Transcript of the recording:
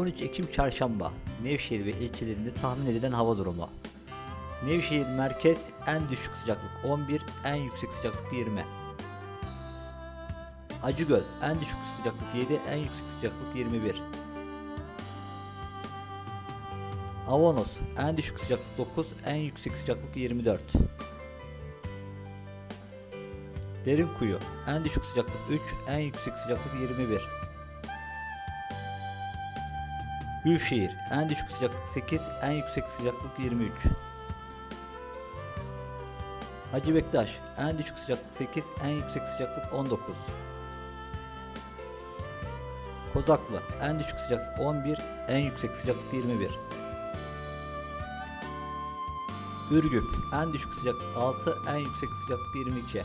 13 Ekim Çarşamba Nevşehir ve ilçelerinde tahmin edilen hava durumu. Nevşehir merkez en düşük sıcaklık 11, en yüksek sıcaklık 20. Acıgöl en düşük sıcaklık 7, en yüksek sıcaklık 21. Avanos en düşük sıcaklık 9, en yüksek sıcaklık 24. Derinkuyu en düşük sıcaklık 3, en yüksek sıcaklık 21. Gülşehir en düşük sıcaklık 8, en yüksek sıcaklık 23. Hacı Bektaş en düşük sıcaklık 8, en yüksek sıcaklık 19. Kozaklı en düşük sıcaklık 11, en yüksek sıcaklık 21. Ürgüp en düşük sıcaklık 6, en yüksek sıcaklık 22.